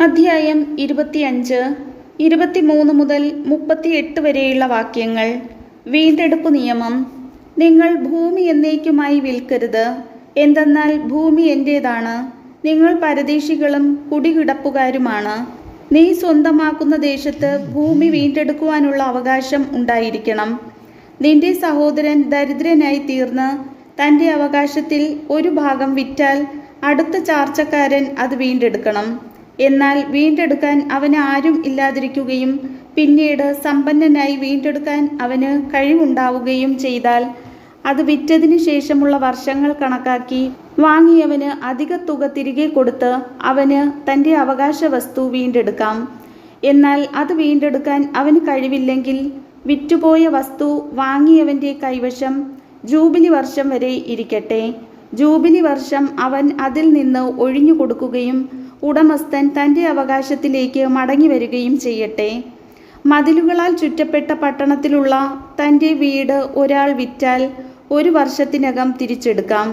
അധ്യായം ഇരുപത്തിയഞ്ച് ഇരുപത്തിമൂന്ന് മുതൽ മുപ്പത്തിയെട്ട് വരെയുള്ള വാക്യങ്ങൾ. വീണ്ടെടുപ്പ് നിയമം. നിങ്ങൾ ഭൂമി എന്നേക്കുമായി വിൽക്കരുത്. എന്തെന്നാൽ ഭൂമി എന്റേതാണ് നിങ്ങൾ പരദേശികളും കുടികിടപ്പുകാരുമാണ്. നീ സ്വന്തമാക്കുന്ന ദേശത്ത് ഭൂമി വീണ്ടെടുക്കുവാനുള്ള അവകാശം ഉണ്ടായിരിക്കണം. നിന്റെ സഹോദരൻ ദരിദ്രനായി തീർന്ന് തന്റെ അവകാശത്തിൽ ഒരു ഭാഗം വിറ്റാൽ അടുത്ത ചാർച്ചക്കാരൻ അത് വീണ്ടെടുക്കണം. എന്നാൽ വീണ്ടെടുക്കാൻ അവന് ആരും ഇല്ലാതിരിക്കുകയും പിന്നീട് സമ്പന്നനായി വീണ്ടെടുക്കാൻ അവന് കഴിവുണ്ടാവുകയും ചെയ്താൽ അത് വിറ്റതിന് ശേഷമുള്ള വർഷങ്ങൾ കണക്കാക്കി വാങ്ങിയവന് അധിക തുക തിരികെ കൊടുത്ത് അവന് തന്റെ അവകാശ വസ്തു വീണ്ടെടുക്കാം. എന്നാൽ അത് വീണ്ടെടുക്കാൻ അവന് കഴിവില്ലെങ്കിൽ വിറ്റുപോയ വസ്തു വാങ്ങിയവന്റെ കൈവശം ജൂബിലി വർഷം വരെ ഇരിക്കട്ടെ. ജൂബിലി വർഷം അവൻ അതിൽ നിന്ന് ഒഴിഞ്ഞു കൊടുക്കുകയും ഉടമസ്ഥൻ തന്റെ അവകാശത്തിലേക്ക് മടങ്ങി വരികയും ചെയ്യട്ടെ. മതിലുകളാൽ ചുറ്റപ്പെട്ട പട്ടണത്തിലുള്ള തന്റെ വീട് ഒരാൾ വിറ്റാൽ ഒരു വർഷത്തിനകം തിരിച്ചെടുക്കാം.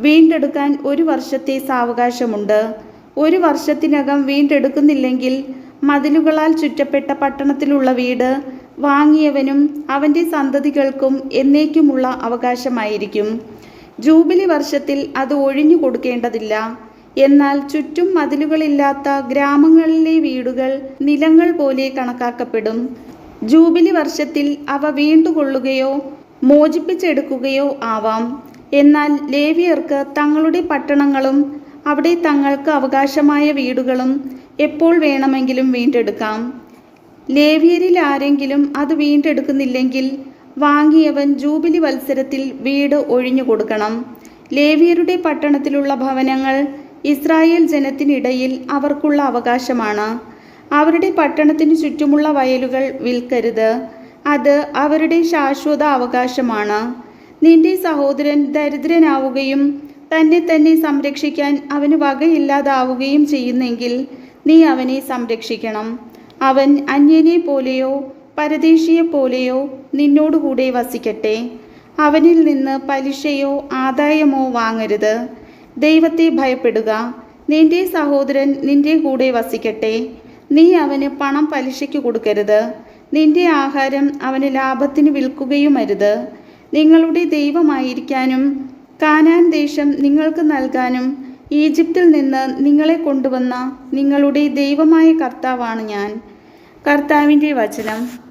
വീണ്ടെടുക്കാൻ ഒരു വർഷത്തെ സാവകാശമുണ്ട്. ഒരു വർഷത്തിനകം വീണ്ടെടുക്കുന്നില്ലെങ്കിൽ മതിലുകളാൽ ചുറ്റപ്പെട്ട പട്ടണത്തിലുള്ള വീട് വാങ്ങിയവനും അവന്റെ സന്തതികൾക്കും എന്നേക്കുമുള്ള അവകാശമായിരിക്കും. ജൂബിലി വർഷത്തിൽ അത് ഒഴിഞ്ഞു കൊടുക്കേണ്ടതില്ല. എന്നാൽ ചുറ്റും മതിലുകളില്ലാത്ത ഗ്രാമങ്ങളിലെ വീടുകൾ നിലങ്ങൾ പോലെ കണക്കാക്കപ്പെടും. ജൂബിലി വർഷത്തിൽ അവ വീണ്ടുകൊള്ളുകയോ മോചിപ്പിച്ചെടുക്കുകയോ ആവാം. എന്നാൽ ലേവിയർക്ക് തങ്ങളുടെ പട്ടണങ്ങളും അവിടെ തങ്ങൾക്ക് അവകാശമായ വീടുകളും എപ്പോൾ വേണമെങ്കിലും വീണ്ടെടുക്കാം. ലേവിയരിൽ ആരെങ്കിലും അത് വീണ്ടെടുക്കുന്നില്ലെങ്കിൽ വാങ്ങിയവൻ ജൂബിലി വത്സരത്തിൽ വീട് ഒഴിഞ്ഞു കൊടുക്കണം ലേവിയരുടെ പട്ടണത്തിലുള്ള ഭവനങ്ങൾ ഇസ്രായേൽ ജനത്തിനിടയിൽ അവർക്കുള്ള അവകാശമാണ്. അവരുടെ പട്ടണത്തിനു ചുറ്റുമുള്ള വയലുകൾ വിൽക്കരുത്. അത് അവരുടെ ശാശ്വത അവകാശമാണ്. നിന്റെ സഹോദരൻ ദരിദ്രനാവുകയും തന്നെ തന്നെ സംരക്ഷിക്കാൻ അവന് വകയില്ലാതാവുകയും ചെയ്യുന്നെങ്കിൽ നീ അവനെ സംരക്ഷിക്കണം. അവൻ അന്യനെ പോലെയോ പരദേശിയെ പോലെയോ നിന്നോടുകൂടെ വസിക്കട്ടെ. അവനിൽ നിന്ന് പലിശയോ ആദായമോ വാങ്ങരുത്. ദൈവത്തെ ഭയപ്പെടുക. നിന്റെ സഹോദരൻ നിന്റെ കൂടെ വസിക്കട്ടെ. നീ അവന് പണം പലിശയ്ക്ക് കൊടുക്കരുത്. നിന്റെ ആഹാരം അവന് ലാഭത്തിന് വിൽക്കുകയുമരുത്. നിങ്ങളുടെ ദൈവമായിരിക്കാനും കാനാൻ ദേശം നിങ്ങൾക്ക് നൽകാനും ഈജിപ്തിൽ നിന്ന് നിങ്ങളെ കൊണ്ടുവന്ന നിങ്ങളുടെ ദൈവമായ കർത്താവാണ് ഞാൻ. കർത്താവിന്റെ വചനം.